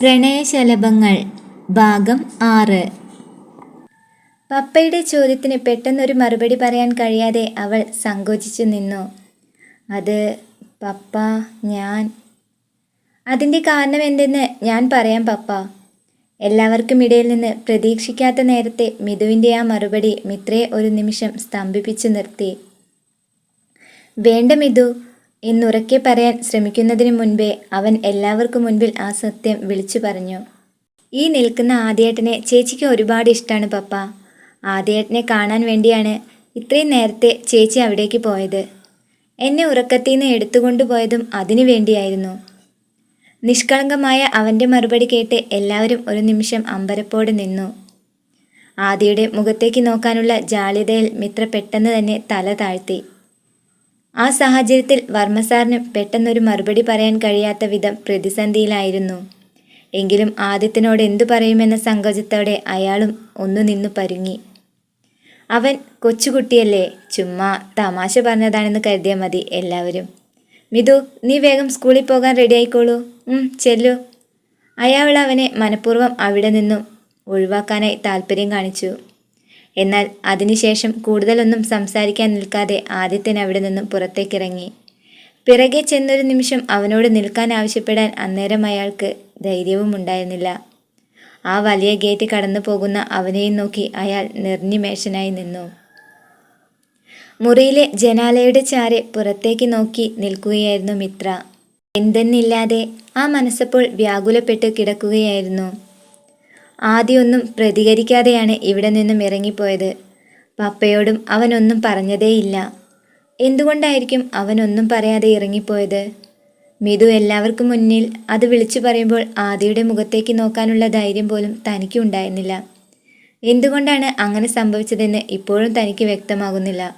പ്രണയശലഭങ്ങൾ ഭാഗം ആറ്. പപ്പയുടെ ചോദ്യത്തിന് പെട്ടെന്നൊരു മറുപടി പറയാൻ കഴിയാതെ അവൾ സങ്കോചിച്ചു നിന്നു. അത് പപ്പ ഞാൻ. അതിന്റെ കാരണം എന്തെന്ന് ഞാൻ പറയാം പപ്പ. എല്ലാവർക്കും ഇടയിൽ നിന്ന് പ്രതീക്ഷിക്കാത്ത നേരത്തെ മിഥുവിന്റെ ആ മറുപടി മിത്രയെ ഒരു നിമിഷം സ്തംഭിപ്പിച്ചു നിർത്തി. വേണ്ട മിഥു എന്നുറക്കെ പറയാൻ ശ്രമിക്കുന്നതിന് മുൻപേ അവൻ എല്ലാവർക്കും മുൻപിൽ ആ സത്യം വിളിച്ചു പറഞ്ഞു. ഈ നിൽക്കുന്ന ആദ്യേട്ടനെ ചേച്ചിക്ക് ഒരുപാട് ഇഷ്ടമാണ് പപ്പ. ആദ്യേട്ടനെ കാണാൻ വേണ്ടിയാണ് ഇത്രയും നേരത്തെ ചേച്ചി അവിടേക്ക് പോയത്. എന്നെ ഉറക്കത്തിൽ നിന്ന് എടുത്തുകൊണ്ടുപോയതും അതിനു വേണ്ടിയായിരുന്നു. നിഷ്കളങ്കമായ അവന്റെ മറുപടി കേട്ട് എല്ലാവരും ഒരു നിമിഷം അമ്പരപ്പോടെ നിന്നു. ആദിയുടെ മുഖത്തേക്ക് നോക്കാനുള്ള ജാളിതയിൽ മിത്ര പെട്ടെന്ന് തന്നെ തല താഴ്ത്തി. ആ സാഹചര്യത്തിൽ വർമ്മസാറിന് പെട്ടെന്നൊരു മറുപടി പറയാൻ കഴിയാത്ത വിധം പ്രതിസന്ധിയിലായിരുന്നു. എങ്കിലും ആദിത്യനോട് എന്തു പറയുമെന്ന സങ്കോചത്തോടെ അയാളും ഒന്നു നിന്നു പരുങ്ങി. അവൻ കൊച്ചുകുട്ടിയല്ലേ ചുമ്മാ തമാശ പറഞ്ഞതാണെന്ന് കരുതിയാൽ മതി എല്ലാവരും. മിതു നീ വേഗം സ്കൂളിൽ പോകാൻ റെഡി ആയിക്കോളൂ. ഉം ചെല്ലു. അയാൾ അവനെ മനഃപൂർവം അവിടെ നിന്നും ഒഴിവാക്കാനായി താല്പര്യം കാണിച്ചു. എന്നാൽ അതിനുശേഷം കൂടുതലൊന്നും സംസാരിക്കാൻ നിൽക്കാതെ ആദിത്യൻ അവിടെ നിന്നും പുറത്തേക്കിറങ്ങി. പിറകെ ചെന്നൊരു നിമിഷം അവനോട് നിൽക്കാൻ ആവശ്യപ്പെടാൻ അന്നേരം അയാൾക്ക് ധൈര്യവും ഉണ്ടായിരുന്നില്ല. ആ വലിയ ഗേറ്റ് കടന്നു പോകുന്ന അവനെയും നോക്കി അയാൾ നിർനിമേഷനായി നിന്നു. മുറിയിലെ ജനാലയുടെ ചാരെ പുറത്തേക്ക് നോക്കി നിൽക്കുകയായിരുന്നു മിത്ര. എന്തെന്നില്ലാതെ ആ മനസ്സപ്പോൾ വ്യാകുലപ്പെട്ട് കിടക്കുകയായിരുന്നു. ആദ്യമൊന്നും പ്രതികരിക്കാതെയാണ് ഇവിടെ നിന്നും ഇറങ്ങിപ്പോയത്. പപ്പയോടും അവനൊന്നും പറഞ്ഞതേയില്ല. എന്തുകൊണ്ടായിരിക്കും അവനൊന്നും പറയാതെ ഇറങ്ങിപ്പോയത്? മിതു എല്ലാവർക്കും മുന്നിൽ അത് വിളിച്ചു പറയുമ്പോൾ ആദിയുടെ മുഖത്തേക്ക് നോക്കാനുള്ള ധൈര്യം പോലും തനിക്ക് ഉണ്ടായിരുന്നില്ല. എന്തുകൊണ്ടാണ് അങ്ങനെ സംഭവിച്ചതെന്ന് ഇപ്പോഴും തനിക്ക് വ്യക്തമാകുന്നില്ല.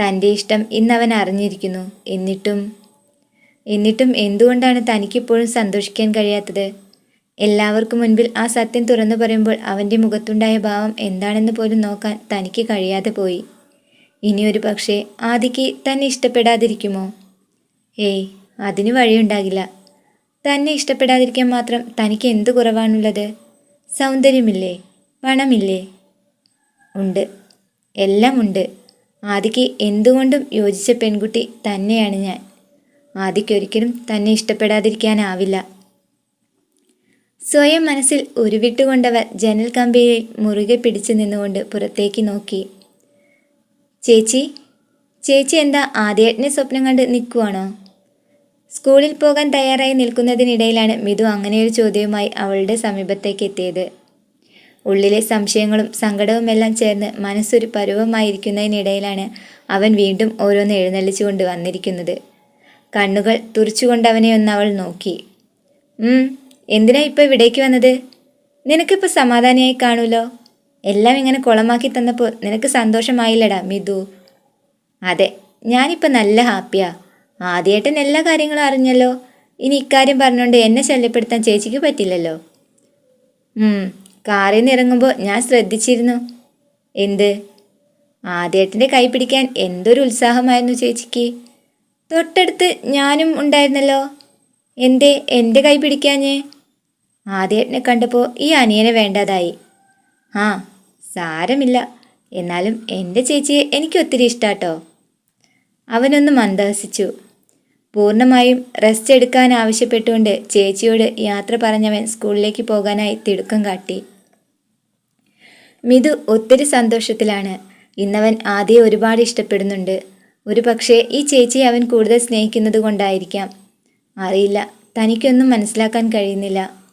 തന്റെ ഇഷ്ടം ഇന്നവൻ അറിഞ്ഞിരിക്കുന്നു. എന്നിട്ടും എന്നിട്ടും എന്തുകൊണ്ടാണ് തനിക്കിപ്പോഴും സന്തോഷിക്കാൻ കഴിയാത്തത്? എല്ലാവർക്കും മുൻപിൽ ആ സത്യം തുറന്നു പറയുമ്പോൾ അവന്റെ മുഖത്തുണ്ടായ ഭാവം എന്താണെന്ന് പോലും നോക്കാൻ തനിക്ക് കഴിയാതെ പോയി. ഇനിയൊരു പക്ഷേ ആദിക്ക് തന്നെ ഇഷ്ടപ്പെടാതിരിക്കുമോ? ഏയ് അതിന് വഴിയുണ്ടാകില്ല. തന്നെ ഇഷ്ടപ്പെടാതിരിക്കാൻ മാത്രം തനിക്ക് എന്ത് കുറവാണുള്ളത്? സൗന്ദര്യമില്ലേ? പണമില്ലേ? ഉണ്ട്. എല്ലാം ഉണ്ട്. ആദിക്ക് എന്തുകൊണ്ടും യോജിച്ച പെൺകുട്ടി തന്നെയാണ് ഞാൻ. ആദിക്കൊരിക്കലും തന്നെ ഇഷ്ടപ്പെടാതിരിക്കാനാവില്ല. സ്വയം മനസ്സിൽ ഉരുവിട്ടുകൊണ്ടവർ ജനൽ കമ്പിയിൽ മുറുകെ പിടിച്ചു നിന്നുകൊണ്ട് പുറത്തേക്ക് നോക്കി. ചേച്ചി ചേച്ചി എന്താ ആദ്യേട്ടനെ സ്വപ്നം കണ്ട് നിൽക്കുവാണോ സ്കൂളിൽ പോകാൻ തയ്യാറായി നിൽക്കുന്നതിനിടയിലാണ് മിതു അങ്ങനെയൊരു ചോദ്യവുമായി അവളുടെ സമീപത്തേക്ക് എത്തിയത്. ഉള്ളിലെ സംശയങ്ങളും സങ്കടവുമെല്ലാം ചേർന്ന് മനസ്സൊരു പരുവമായിരിക്കുന്നതിനിടയിലാണ് അവൻ വീണ്ടും ഓരോന്ന് എഴുന്നള്ളിച്ചുകൊണ്ട് വന്നിരിക്കുന്നത്. കണ്ണുകൾ തുറച്ചുകൊണ്ട് അവനെ ഒന്ന് അവൾ നോക്കി. എന്തിനാ ഇപ്പോൾ ഇവിടേക്ക് വന്നത്? നിനക്കിപ്പോൾ സമാധാനിയായി കാണുമല്ലോ? എല്ലാം ഇങ്ങനെ കുളമാക്കി തന്നപ്പോൾ നിനക്ക് സന്തോഷമായില്ലടാ മിതു അതെ ഞാനിപ്പോൾ നല്ല ഹാപ്പിയാ. ആദ്യമായിട്ടൻ എല്ലാ കാര്യങ്ങളും അറിഞ്ഞല്ലോ. ഇനി ഇക്കാര്യം പറഞ്ഞുകൊണ്ട് എന്നെ ശല്യപ്പെടുത്താൻ ചേച്ചിക്ക് പറ്റില്ലല്ലോ. കാറിൽ നിന്ന് ഇറങ്ങുമ്പോൾ ഞാൻ ശ്രദ്ധിച്ചിരുന്നു. എന്ത്? ആദ്യേട്ടന്റെ കൈ പിടിക്കാൻ എന്തൊരു ഉത്സാഹമായിരുന്നു ചേച്ചിക്ക്. തൊട്ടടുത്ത് ഞാനും ഉണ്ടായിരുന്നല്ലോ. എന്തേ എന്റെ കൈ പിടിക്കാഞ്ഞേ? ആദ്യേട്ടനെ കണ്ടപ്പോൾ ഈ അനിയനെ വേണ്ടതായി. ആ സാരമില്ല. എന്നാലും എന്റെ ചേച്ചിയെ എനിക്ക് ഒത്തിരി ഇഷ്ടാട്ടോ. അവനൊന്ന് മന്ദഹസിച്ചു. പൂർണമായും റെസ്റ്റ് എടുക്കാൻ ആവശ്യപ്പെട്ടുകൊണ്ട് ചേച്ചിയോട് യാത്ര പറഞ്ഞവൻ സ്കൂളിലേക്ക് പോകാനായി തിടുക്കം കാട്ടി. മിതു ഒത്തിരി സന്തോഷത്തിലാണ്. ഇന്നവൻ ആദ്യം ഒരുപാട് ഇഷ്ടപ്പെടുന്നുണ്ട്. ഒരു പക്ഷേ ഈ ചേച്ചിയെ അവൻ കൂടുതൽ സ്നേഹിക്കുന്നത് കൊണ്ടായിരിക്കാം അറിയില്ല. തനിക്കൊന്നും മനസ്സിലാക്കാൻ കഴിയുന്നില്ല.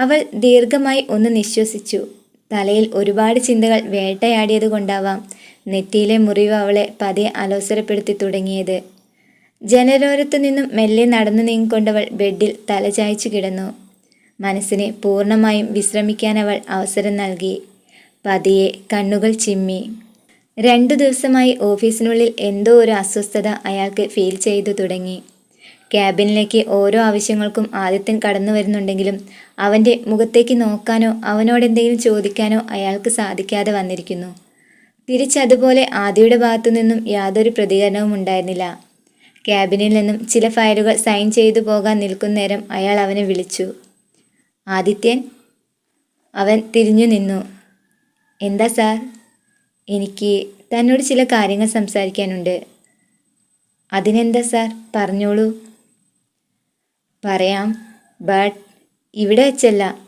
അവൾ ദീർഘമായി ഒന്ന് നിശ്വസിച്ചു. തലയിൽ ഒരുപാട് ചിന്തകൾ വേട്ടയാടിയത് കൊണ്ടാവാം നെറ്റിയിലെ മുറിവ് അവളെ പതിയെ അലോസരപ്പെടുത്തി തുടങ്ങിയത്. ജനലോരത്തു നിന്നും മെല്ലെ നടന്നു നീങ്ങിക്കൊണ്ടവൾ ബെഡിൽ തലചായ്ച്ചു കിടന്നു. മനസ്സിനെ പൂർണമായും വിശ്രമിക്കാൻ അവൾ അവസരം നൽകി. പതിയെ കണ്ണുകൾ ചിമ്മി. രണ്ടു ദിവസമായി ഓഫീസിനുള്ളിൽ എന്തോ ഒരു അസ്വസ്ഥത അയാൾക്ക് ഫീൽ ചെയ്തു തുടങ്ങി. ക്യാബിനിലേക്ക് ഓരോ ആവശ്യങ്ങൾക്കും ആദിത്യൻ കടന്നു വരുന്നുണ്ടെങ്കിലും അവന്റെ മുഖത്തേക്ക് നോക്കാനോ അവനോട് എന്തെങ്കിലും ചോദിക്കാനോ അയാൾക്ക് സാധിക്കാതെ വന്നിരിക്കുന്നു. തിരിച്ചതുപോലെ ആദിയുടെ ഭാഗത്തു നിന്നും യാതൊരു പ്രതികരണവും ഉണ്ടായിരുന്നില്ല. ക്യാബിനിൽ നിന്നും ചില ഫയലുകൾ സൈൻ ചെയ്തു പോകാൻ നിൽക്കുന്നേരം അയാൾ അവനെ വിളിച്ചു. ആദിത്യൻ അവൻ തിരിഞ്ഞു നിന്നു. എന്താ സാർ? എനിക്ക് തന്നോട് ചില കാര്യങ്ങൾ സംസാരിക്കാനുണ്ട്. അതിനെന്താ സാർ? പറഞ്ഞോളൂ. പറയാം. ബട്ട് ഇവിടെ വെച്ചല്ല.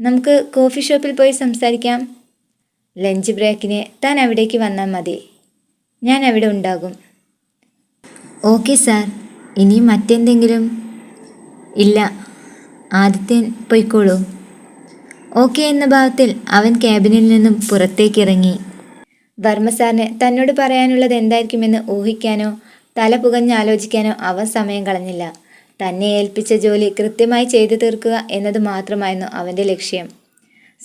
നമുക്ക് കോഫി ഷോപ്പിൽ പോയി സംസാരിക്കാം. ലഞ്ച് ബ്രേക്കിന് താൻ അവിടേക്ക് വന്നാൽ മതി. ഞാൻ അവിടെ ഉണ്ടാകും. ഓക്കെ സാർ ഇനി മറ്റെന്തെങ്കിലും? ഇല്ല. ആദിത്യൻ പൊയ്ക്കോളൂ. ഓക്കെ എന്ന ഭാവത്തിൽ അവൻ ക്യാബിനിൽ നിന്നും പുറത്തേക്കിറങ്ങി വർമ്മ സാറിന് തന്നോട് പറയാനുള്ളത് എന്തായിരിക്കുമെന്ന് ഊഹിക്കാനോ തല പുകഞ്ഞാലോചിക്കാനോ അവൻ സമയം കളഞ്ഞില്ല. തന്നെ ഏൽപ്പിച്ച ജോലി കൃത്യമായി ചെയ്തു തീർക്കുക എന്നത് മാത്രമായിരുന്നു അവന്റെ ലക്ഷ്യം.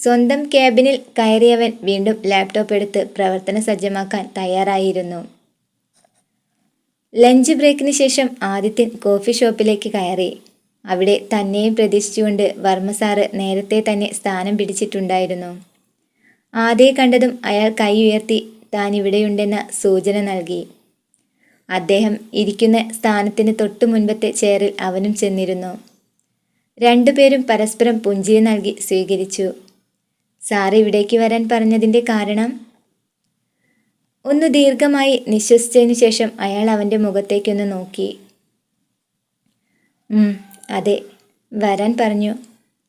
സ്വന്തം ക്യാബിനിൽ കയറിയവൻ വീണ്ടും ലാപ്ടോപ്പ് എടുത്ത് പ്രവർത്തന സജ്ജമാക്കാൻ തയ്യാറായിരുന്നു. ലഞ്ച് ബ്രേക്കിന് ശേഷം ആദിത്യൻ കോഫി ഷോപ്പിലേക്ക് കയറി. അവിടെ തന്നെയും പ്രതീക്ഷിച്ചുകൊണ്ട് വർമ്മ സാറ് നേരത്തെ തന്നെ സ്ഥാനം പിടിച്ചിട്ടുണ്ടായിരുന്നു. ആദ്യം കണ്ടതും അയാൾ കൈ ഉയർത്തി താൻ ഇവിടെയുണ്ടെന്ന സൂചന നൽകി. അദ്ദേഹം ഇരിക്കുന്ന സ്ഥാനത്തിന് തൊട്ടു മുൻപത്തെ ചെയറിൽ അവനും ചെന്നിരുന്നു. രണ്ടുപേരും പരസ്പരം പുഞ്ചിരി നൽകി സ്വീകരിച്ചു. സാറ് ഇവിടേക്ക് വരാൻ പറഞ്ഞതിന്റെ കാരണം? ഒന്ന് ദീർഘമായി നിശ്വസിച്ചതിനു ശേഷം അയാൾ അവന്റെ മുഖത്തേക്കൊന്ന് നോക്കി. "ഉം, അതെ വരാൻ പറഞ്ഞു.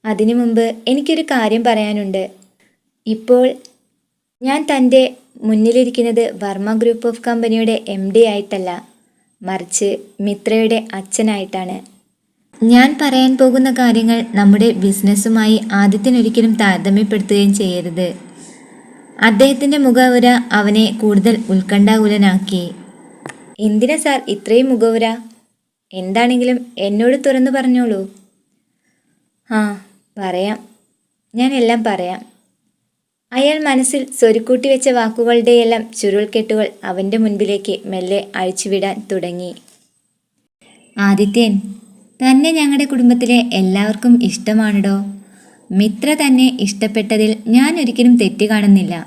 അതിനു മുമ്പ് എനിക്കൊരു കാര്യം പറയാനുണ്ട്. ഇപ്പോൾ ഞാൻ തന്റെ മുന്നിലിരിക്കുന്നത് വർമ്മ ഗ്രൂപ്പ് ഓഫ് കമ്പനിയുടെ എം ഡി ആയിട്ടല്ല മറിച്ച് മിത്രയുടെ അച്ഛനായിട്ടാണ്. ഞാൻ പറയാൻ പോകുന്ന കാര്യങ്ങൾ നമ്മുടെ ബിസിനസ്സുമായി ആദ്യത്തിനൊരിക്കലും താരതമ്യപ്പെടുത്തുകയും ചെയ്യരുത്. അദ്ദേഹത്തിന്റെ മുഖവുര അവനെ കൂടുതൽ ഉത്കണ്ഠാകുലനാക്കി. എന്തിനാ സാർ ഇത്രയും മുഖവുര? എന്താണെങ്കിലും എന്നോട് തുറന്നു പറഞ്ഞോളൂ. ആ പറയാം. ഞാൻ എല്ലാം പറയാം. അയാൾ മനസ്സിൽ സ്വരുക്കൂട്ടി വെച്ച വാക്കുകളുടെയെല്ലാം ചുരുൾക്കെട്ടുകൾ അവന്റെ മുൻപിലേക്ക് മെല്ലെ അഴിച്ചുവിടാൻ തുടങ്ങി. ആദിത്യൻ തന്നെ ഞങ്ങളുടെ കുടുംബത്തിലെ എല്ലാവർക്കും ഇഷ്ടമാണടോ? മിത്ര തന്നെ ഇഷ്ടപ്പെട്ടതിൽ ഞാൻ ഒരിക്കലും തെറ്റ് കാണുന്നില്ല.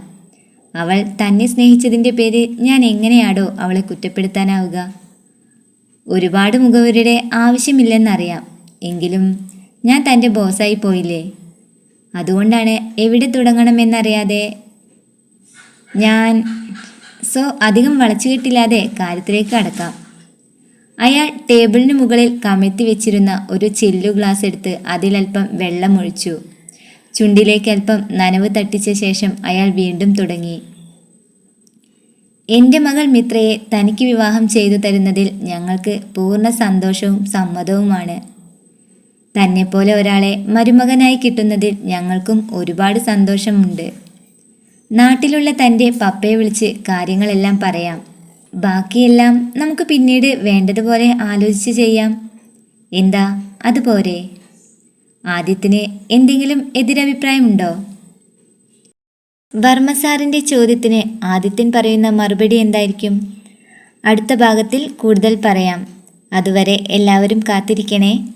അവൾ തന്നെ സ്നേഹിച്ചതിന്റെ പേര് ഞാൻ എങ്ങനെയാടോ അവളെ കുറ്റപ്പെടുത്താനാവുക? ഒരുപാട് മുഖവരുടെ ആവശ്യമില്ലെന്നറിയാം. എങ്കിലും ഞാൻ തന്റെ ബോസായി പോയില്ലേ? അതുകൊണ്ടാണ് എവിടെ തുടങ്ങണമെന്നറിയാതെ ഞാൻ സോ അധികം വളച്ചു കെട്ടില്ലാതെ കാര്യത്തിലേക്ക് അടക്കാം അയാൾ ടേബിളിന് മുകളിൽ കമഴ്ത്തി വെച്ചിരുന്ന ഒരു ചെല്ലു ഗ്ലാസ് എടുത്ത് അതിലൽപ്പം വെള്ളം ഒഴിച്ചു. ചുണ്ടിലേക്ക് അല്പം നനവ് തട്ടിച്ച ശേഷം അയാൾ വീണ്ടും തുടങ്ങി. എന്റെ മകൾ മിത്രയെ തനിക്ക് വിവാഹം ചെയ്തു തരുന്നതിൽ ഞങ്ങൾക്ക് പൂർണ സന്തോഷവും സമ്മതവുമാണ്. തന്നെപ്പോലെ ഒരാളെ മരുമകനായി കിട്ടുന്നതിൽ ഞങ്ങൾക്കും ഒരുപാട് സന്തോഷമുണ്ട്. നാട്ടിലുള്ള തന്റെ പപ്പയെ വിളിച്ച് കാര്യങ്ങളെല്ലാം പറയാം. ബാക്കിയെല്ലാം നമുക്ക് പിന്നീട് വേണ്ടതുപോലെ ആലോചിച്ച് ചെയ്യാം. എന്താ? അതുപോരെ ആദ്യത്തിന് എന്തെങ്കിലും എതിരഭിപ്രായമുണ്ടോ? വർമ്മ സാറിന്റെ ചോദ്യത്തിന് ആദിത്യൻ പറയുന്ന മറുപടി എന്തായിരിക്കും? അടുത്ത ഭാഗത്തിൽ കൂടുതൽ പറയാം. അതുവരെ എല്ലാവരും കാത്തിരിക്കണേ.